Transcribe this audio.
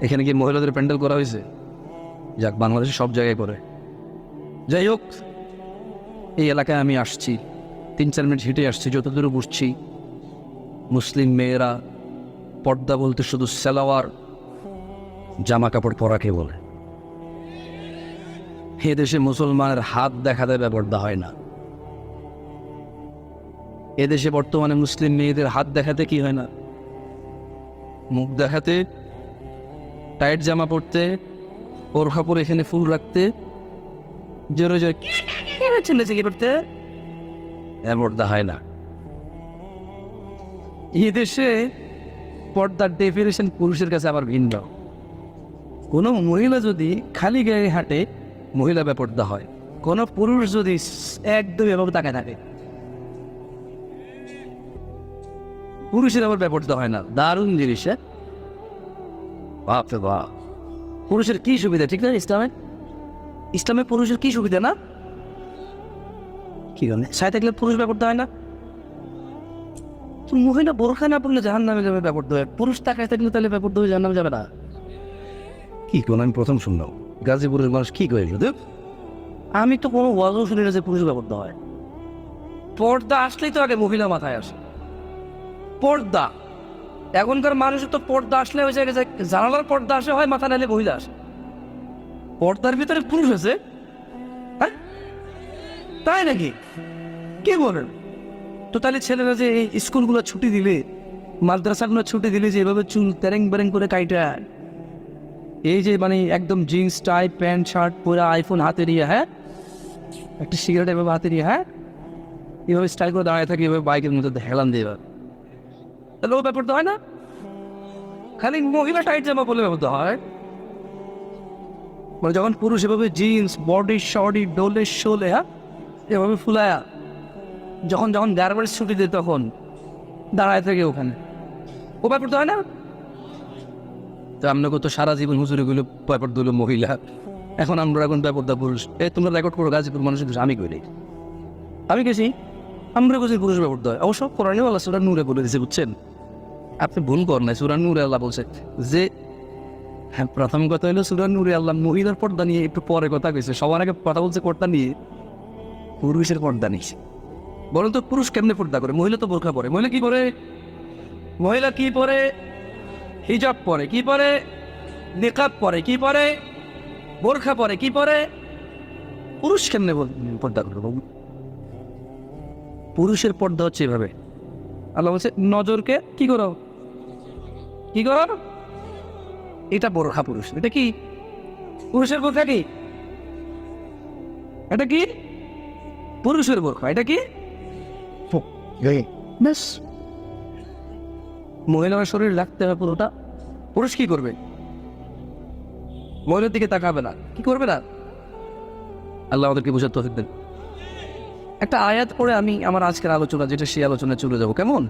এখানে কি মহিলাদের প্যান্ডেল করা হয়েছে। যাক, বাংলাদেশে সব জায়গায় করে। যাই হোক, এই এলাকায় আমি আসছি। তিন চার মিনিট হেঁটে আসছি, যতদূর বুঝছি। মুসলিম মেয়েরা পর্দা বলতে শুধু সেলাওয়ার জামা কাপড় পরাকে বলে। এ দেশে মুসলমানের হাত দেখা দেবে, পর্দা হয় না। এদেশে বর্তমানে মুসলিম মেয়েদের হাত দেখাতে কি হয় না? মুখ দেখাতে টাইট জামা পরতে ওর কাপড় এখানে ফুল রাখতে জোরে জোরে ছেলে কি করতে? পর্দা হয় না। এই দেশে পর্দার ডেফিনেশন পুরুষের কাছে আবার ভিন্ন। কোনো মহিলা যদি খালি গায়ে হাঁটে মহিলা বেপর্দা হয়। কোনো পুরুষ যদি একদম এবং তাকায় থাকে। পুরুষের আবার বেপর্দা হয় না। দারুণ জিনিস হ্যাঁ? বাপরে বাপ। পুরুষের কি সুবিধা ঠিক না ইসলামে? ইসলামে পুরুষের কি সুবিধা না? কি বলে সাথে থাকলে পুরুষ ব্যাপারটা হয় না। মহিলা বোরখা না পড়লে জাহান নামে যাবে ব্যাপারটা হয়। পুরুষ তাকায় থাকলে তাহলে ব্যাপার হয়ে জাহান নামে যাবে না। কি কোন আমি প্রথম শুনলাম। গাজীপুরের মানুষ কি করে দেব আমি তো কোনো ওয়াজও শুনি না যে পুরুষ ব্যাপারটা হয়। পর্দা আসলেই তো আগে মহিলা মাথায় আসে। পর্দা। এখনকার মানুষের তো পর্দা আসলে জায়গায় যে জানালার পর্দা আসে, হয় মাথা নালে মহিলা আসে। পর্দার ভিতরে পুরুষ আছে? হ্যাঁ? তাই নাকি? কে বলেন? তো তাহলে ছেলেরা যে এই স্কুলগুলো ছুটি দিলে, মাদ্রাসাগুলো ছুটি দিলে যে এভাবে চুল তেরেং বেরেং করে কাইটা, এই যে মানে একদম জিন্স, টাই, প্যান্ট, শার্ট পরে আইফোন হাতে নিয়ে হ্যাঁ? একটা সিগারেট এভাবে হাতে নিয়ে হ্যাঁ? এভাবে স্টাইল করে দাঁড়ায় থাকে, এভাবে বাইকের মধ্যে হেলান দিয়ে এবার তাহলে ও ব্যাপারটা হয় না। খালি মহিলা টাইট জামা বলে ব্যাপারটা হয়। মানে যখন পুরুষ এভাবে জিন্স বডি শডি ডোলে, শোলে হ্যাঁ এভাবে ফুলায়া, যখন যখন গার্মেন্টস ছুটি দেয় তখন দাঁড়ায় থাকে ওখানে। ও ব্যাপারটা হয় না। তো আপনাকে তো সারা জীবন হুজুরে ব্যাপার দিল মহিলা। এখন আমরা এখন ব্যাপারটা পুরুষ। এ, তোমরা রেকর্ড করো, গাজীপুর মানুষের আমি করি আমি গেছি আমরা গেছি পুরুষ ব্যাপার দেয় অবশ্য কোরআনে আল্লাহ নূরে বলে দিয়েছে, বুঝছেন? আপনি ভুল করেন নাই, সুরা নূরে আল্লাহ বলছে যে হ্যাঁ প্রথম কথা হলো সুরা নূরে আল্লাহ মহিলার পর্দা নিয়ে একটু পরে কথা কইছে। সবার আগে কথা বলছে পর্দা নিয়ে, পুরুষের পর্দা নিয়েছে বলুন তো, পুরুষ কেমনে পর্দা করে? মহিলা তো বোরখা পরে। মহিলা কি করে মহিলা কি পরে? হিজাব পরে। কি পরে? নিকাব পরে। কি পরে? বোরখা পরে। কি পরে? পুরুষ কেমনে পর্দা বাবু? পুরুষের পর্দা হচ্ছে এভাবে। আল্লাহ বলছে, নজরকে কি করো? কি করো এটা বোরখা পুরুষ এটা কি? পুরুষের বোরখা কি এটা কি? পুরুষের বোরখা এটা কি? ব্যাস। মহিলার শরীর লাগতে হবে পুরোটা। পুরুষ কি করবে? মহিলার দিকে তাকাবে না। কি করবে না? আল্লাহ আমাদেরকে বোঝার তৌফিক দেন। একটা আয়াত পড়ে আমি আমার আজকের আলোচনা যেটা সেই আলোচনায় চলে যাব। কেমন?